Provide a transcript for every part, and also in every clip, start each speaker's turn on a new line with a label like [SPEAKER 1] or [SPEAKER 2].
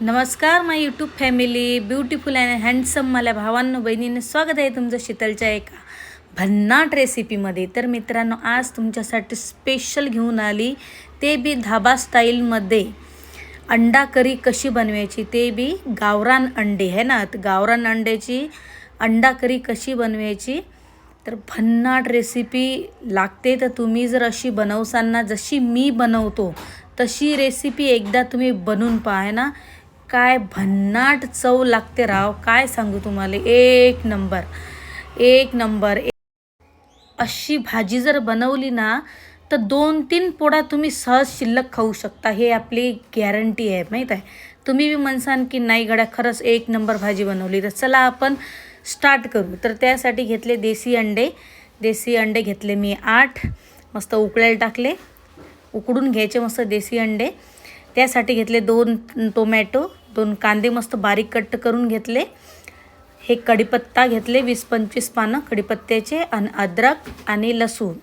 [SPEAKER 1] नमस्कार my YouTube family beautiful and handsome मला भावांनो बहिणींनी स्वागत आहे तुमचं शीतलच्या एका भन्नाट रेसिपीमध्ये तर मित्रांनो आज तुमच्यासाठी स्पेशल घेऊन आली ते बी धाबा स्टाईलमध्ये अंडा करी कशी बनवायची ते बी गावरान अंडे है ना? तर गावरान अंड्याची अंडा करी कशी बनवायची? तर भन्नाट रेसिपी लागते तर तुम्ही जर अशी बनवसांना जशी मी बनवतो तशी रेसिपी एकदा तुम्ही बनवून पहा ना? काय भन्नाट चव लागते राव. काय सांगू तुम्हाला? एक नंबर. एक नंबर. अशी भाजी जर बनवली ना तर दोन तीन पोळा तुम्ही सहज शिल्लक खाऊ शकता. हे आपली गॅरंटी आहे माहीत आहे? तुम्ही बी म्हणसान की नाही गड्या खरंच एक नंबर भाजी बनवली. तर चला आपण स्टार्ट करू. तर त्यासाठी घेतले देसी अंडे. देसी अंडे घेतले मी आठ. मस्त उकळायला टाकले. उकडून घ्यायचे मस्त देसी अंडे. त्यासाठी घेतले दोन टोमॅटो. दोन कांदे मस्त बारीक कट करून घेतले. हे कढीपत्ता घेतले वीस पंचवीस पानं कढीपत्त्याचे आणि अद्रक आणि लसूण.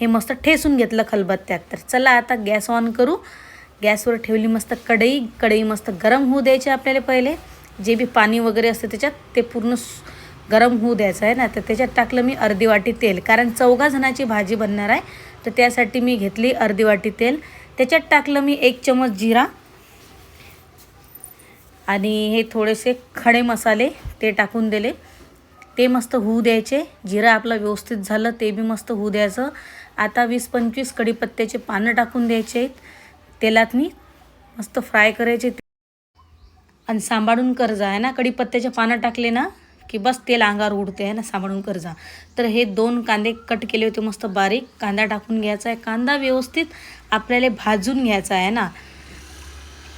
[SPEAKER 1] हे मस्त ठेसून घेतलं खलबत्त्यात. तर चला आता गॅस ऑन करू. गॅसवर ठेवली मस्त कढई. कढई मस्त गरम होऊ द्यायची आपल्याला पहिले. जे बी पाणी वगैरे असतं त्याच्यात ते पूर्ण गरम होऊ द्यायचं आहे. ना तर त्याच्यात टाकलं मी अर्धी वाटी तेल. कारण चौघा जणाची भाजी बनणार आहे. तर त्यासाठी मी घेतली अर्धी वाटी तेल. त्याच्यात टाकलं मी एक चमच जिरा. आणि हे थोडेसे खडे मसाले ते टाकून दिले. ते मस्त होऊ द्यायचे. जिरं आपलं व्यवस्थित झालं ते बी मस्त होऊ द्यायचं. आता वीस पंचवीस कढीपत्त्याचे पानं टाकून द्यायचे आहेत. तेलातनी मस्त फ्राय करायचे. आणि सांभाळून कर्जा आहे ना? कढीपत्त्याचे पानं टाकले ना की बस तेल अंगावर उडते आहे ना? सांभाळून कर्जा तर हे दोन कांदे कट केले होते मस्त बारीक. कांदा टाकून घ्यायचा आहे. कांदा व्यवस्थित आपल्याला भाजून घ्यायचा आहे ना?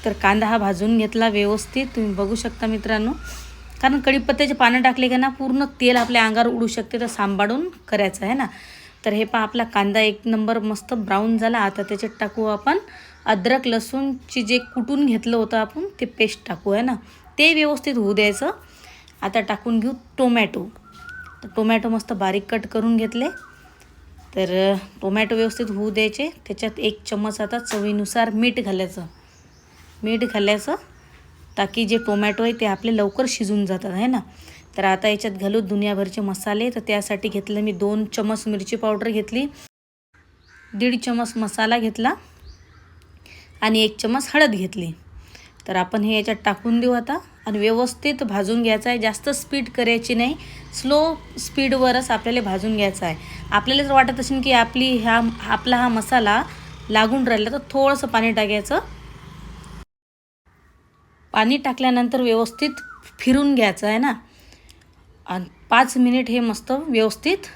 [SPEAKER 1] तर कांदा हा भाजून घेतला व्यवस्थित. तुम्ही बघू शकता मित्रांनो. कारण कढीपत्त्याचे पानं टाकले का ना पूर्ण तेल आपल्या अंगावर उडू शकते तर सांभाळून करायचं आहे ना. तर हे पहा आपला कांदा एक नंबर मस्त ब्राऊन झाला. आता त्याच्यात टाकू आपण अद्रक लसूणची जे कुटून घेतलं होतं आपण ते पेस्ट टाकू आहे ना. ते व्यवस्थित होऊ द्यायचं. आता टाकून घेऊ टोमॅटो. तर टोमॅटो मस्त बारीक कट करून घेतले. तर टोमॅटो व्यवस्थित होऊ द्यायचे. त्याच्यात एक चम्मच आता चवीनुसार मीठ घालायचं. मीठ घालायचं ताकी जे टोमॅटो आहे ते आपले लवकर शिजून जातात आहे ना? तर आता याच्यात घालू दुनियाभरचे मसाले. तर त्यासाठी घेतलं मी दोन चमच मिरची पावडर घेतली दीड चमच मसाला घेतला आणि एक चमच हळद घेतली. तर आपण हे याच्यात टाकून देऊ आता. आणि व्यवस्थित भाजून घ्यायचं आहे. जास्त स्पीड करायची नाही. स्लो स्पीडवरच आपल्याला भाजून घ्यायचं आहे. आपल्याला जर वाटत असेल की आपली ह्या आपला हा मसाला लागून राहिला तर थोडंसं पाणी टाकायचं. पाणी टाकल्यानंतर व्यवस्थित फिरून घ्यायचं आहे ना. आणि पाच मिनिट हे मस्त व्यवस्थित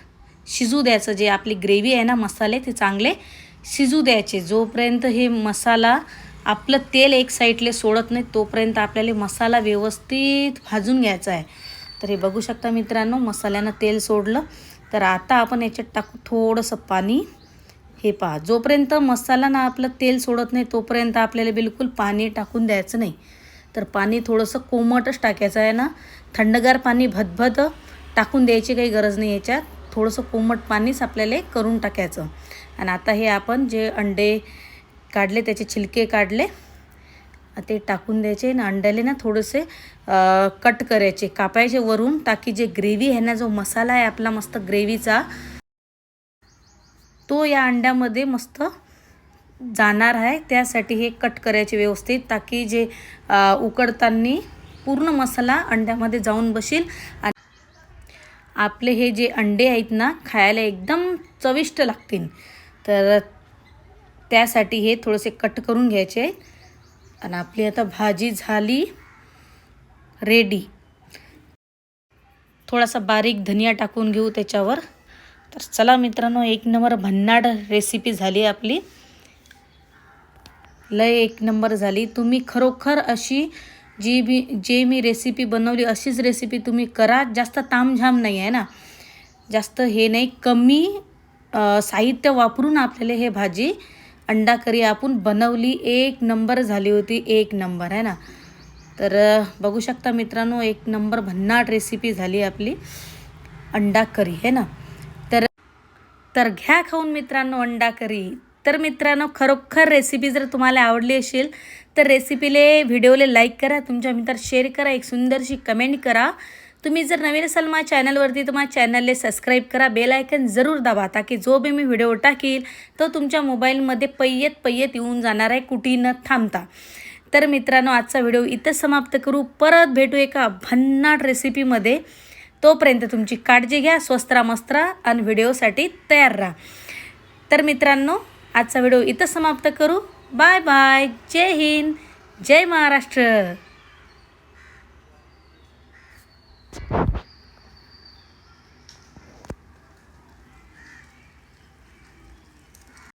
[SPEAKER 1] शिजू द्यायचं. जे आपली ग्रेव्ही आहे ना मसाले ते चांगले शिजू द्यायचे. जोपर्यंत हे मसाला आपलं तेल एक साईडले सोडत नाही तोपर्यंत आपल्याला मसाला व्यवस्थित भाजून घ्यायचा आहे. तर हे बघू शकता मित्रांनो मसाल्यानं तेल सोडलं. तर आता आपण याच्यात टाकू थोडंसं पाणी. हे पहा जोपर्यंत मसाला ना आपलं तेल सोडत नाही तोपर्यंत आपल्याला बिलकुल पाणी टाकून द्यायचं नाही. तर पाणी थोडंसं कोमटच टाकायचं आहे ना. थंडगार पाणी भदभद टाकून द्यायची काही गरज नाही याच्यात. थोडंसं कोमट पाणीच आपल्याला करून टाकायचं. आणि आता हे आपण जे अंडे काढले त्याचे छिलके काढले ते टाकून द्यायचे ना अंड्याले ना थोडेसे कट करायचे. कापायचे वरून ताकी जे ग्रेव्ही आहे ना जो मसाला आहे आपला मस्त ग्रेव्हीचा तो या अंड्यामध्ये मस्त जाणार आहे. त्यासाठी हे कट करायचे व्यवस्थित ताकी जे उकडताना पूर्ण मसाला अंड्यामध्ये जाऊन बसेल. आणि आपले हे जे अंडे आहेत ना खायला एकदम चविष्ट लागतील. तर त्यासाठी हे थोडेसे कट करून घ्यायचे. आहेत आणि आपली आता भाजी झाली रेडी थोडासा बारीक धनिया टाकून घेऊ त्याच्यावर. तर चला मित्रांनो एक नंबर भन्नाड रेसिपी झाली आपली. लय एक नंबर झाली. तुम्ही खरोखर अशी जी बी जे मी रेसिपी बनवली अशीच रेसिपी तुम्ही करा. जास्त तामझाम नाही आहे ना. जास्त हे नाही. कमी साहित्य वापरून आपल्याला हे भाजी अंडा करी आपण बनवली. एक नंबर झाली होती. एक नंबर आहे ना? तर बघू शकता मित्रांनो एक नंबर भन्नाट रेसिपी झाली आपली. अंडा करी आहे ना? तर तर घ्या खाऊन मित्रांनो अंडा करी तर मित्रांनो खरोखर रेसिपी जर तुम्हाला आवडली असेल तर रेसिपीले व्हिडिओले लाईक करा तुमच्या मित्रात शेअर करा एक सुंदरशी कमेंट करा. तुम्ही जर नवीन असाल माझ्या चॅनलवरती तर माझ्या चॅनलले सबस्क्राईब करा. बेल आयकन जरूर दाबा ताकी जो बी मी व्हिडिओ टाकील तो तुमच्या मोबाईलमध्ये पय्यत पय्यत येऊन जाणार आहे कुठेही न थांबता. तर मित्रांनो आजचा व्हिडिओ इथं समाप्त करू. परत भेटू एका भन्नाट रेसिपीमध्ये तोपर्यंत तुमची काळजी घ्या स्वस्त्रा मस्त्रा आणि व्हिडिओसाठी तयार राहा. तर मित्रांनो आजचा व्हिडिओ इथं समाप्त करू. Bye bye. जय हिंद. जय महाराष्ट्र.